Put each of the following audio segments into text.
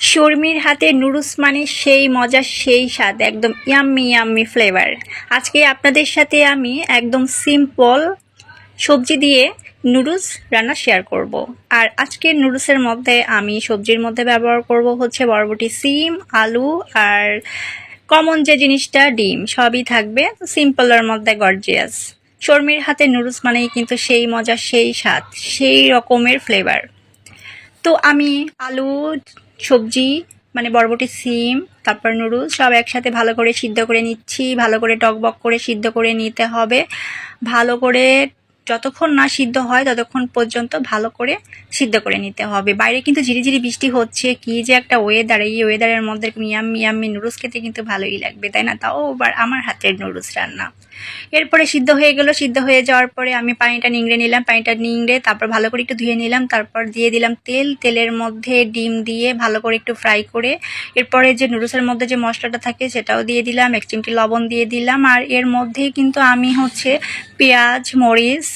শর্মির হাতে নুডলস মানে সেই মজা সেই স্বাদ, একদম ইয়াম্মি ইয়াম্মি ফ্লেভার আজকে আপনাদের সাথে আমি একদম সিম্পল সবজি দিয়ে নুডলস রান্না শেয়ার করব। আর আজকের নুডলসের মধ্যে আমি সবজির মধ্যে ব্যবহার করব হচ্ছে বরবটি, সিম, আলু আর কমন যে জিনিসটা, ডিম, সবই থাকবে সিম্পলের মধ্যে গর্জিয়াস শর্মির হাতে নুডলস মানেই কিন্তু সেই মজা সেই স্বাদ, সেই রকমের ফ্লেভার তো আমি আলু সবজি মানে বরবটি, সিম, তারপর নুডলস সব একসাথে ভালো করে সিদ্ধ করে নিচ্ছি। ভালো করে টকবক করে সিদ্ধ করে নিতে হবে। ভালো করে যতক্ষণ না সিদ্ধ হয় ততক্ষণ পর্যন্ত ভালো করে সিদ্ধ করে নিতে হবে। বাইরে কিন্তু ঝিরিঝিরি বৃষ্টি হচ্ছে। কি যে একটা ওয়েদার এই ওয়েদারের মধ্যে মিয়াম মিয়াম্মি নুডলস খেতে কিন্তু ভালোই লাগবে, তাই না? তাও আবার আমার হাতের নুডলস রান্না। এরপরে সিদ্ধ হয়ে গেল, সিদ্ধ হয়ে যাওয়ার পরে আমি পানিটা নিংড়ে নিলাম, পানিটা নিংড়ে তারপর ভালো করে একটু ধুয়ে নিলাম, তারপর দিয়ে দিলাম তেল, তেলের মধ্যে ডিম দিয়ে ভালো করে একটু ফ্রাই করে, এরপরে যে নুডলসের মধ্যে যে মশলাটা থাকে সেটাও দিয়ে দিলাম, এক চিমটি লবণ দিয়ে দিলাম, আর এর মধ্যেই কিন্তু আমি হচ্ছে পেঁয়াজ, মরিচ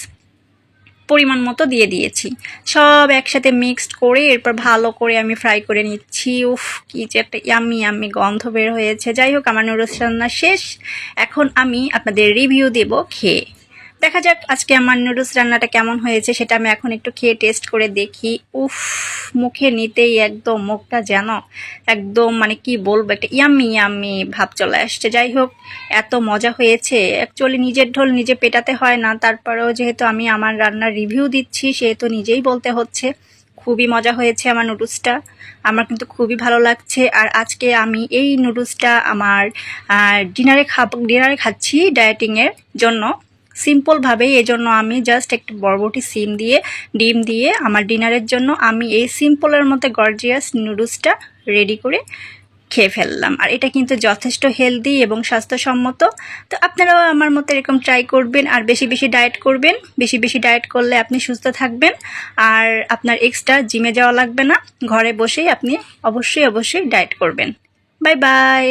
পরিমাণ মতো দিয়ে দিয়েছি। সব একসাথে মিক্সড করে এরপর ভালো করে আমি ফ্রাই করে নিচ্ছি। উফ, কি যে একটা ইয়ামি আমি গন্ধ বের হয়েছে। যাই হোক, আমার নুডলস রান্না শেষ। এখন আমি আপনাদের রিভিউ দেব খেয়ে। দেখা যাক আজকে আমার নুডলস রান্নাটা কেমন হয়েছে, সেটা আমি এখন একটু খেয়ে টেস্ট করে দেখি। উফ, মুখে নিতেই একদম মুখটা যেন একদম মানে কি বলব, একটা ইয়াম্মি ইয়াম্মি ভাব চলে আসছে। যাই হোক, এত মজা হয়েছে। অ্যাকচুয়ালি নিজের ঢোল নিজে পেটাতে হয় না, তারপরেও যেহেতু আমি আমার রান্নার রিভিউ দিচ্ছি, সেহেতু নিজেই বলতে হচ্ছে। খুবই মজা হয়েছে আমার নুডলসটা আমার কিন্তু খুবই ভালো লাগছে। আর আজকে আমি এই নুডলসটা আমার ডিনারে খাব ডিনারে খাচ্ছি ডায়েটিংয়ের জন্য। সিম্পলভাবেই এজন্য আমি জাস্ট একটু বরবটি সিম দিয়ে, ডিম দিয়ে আমার ডিনারের জন্য আমি এই সিম্পলের মধ্যে গর্জিয়াস নুডলসটা রেডি করে খেয়ে ফেললাম। আর এটা কিন্তু যথেষ্ট হেলদি এবং স্বাস্থ্যসম্মত। তো আপনারাও আমার মতো এরকম ট্রাই করবেন আর বেশি বেশি ডায়েট করবেন। বেশি বেশি ডায়েট করলে আপনি সুস্থ থাকবেন। আর আপনার এক্সট্রা জিমে যাওয়া লাগবে না। ঘরে বসেই আপনি অবশ্যই অবশ্যই ডায়েট করবেন। Bye bye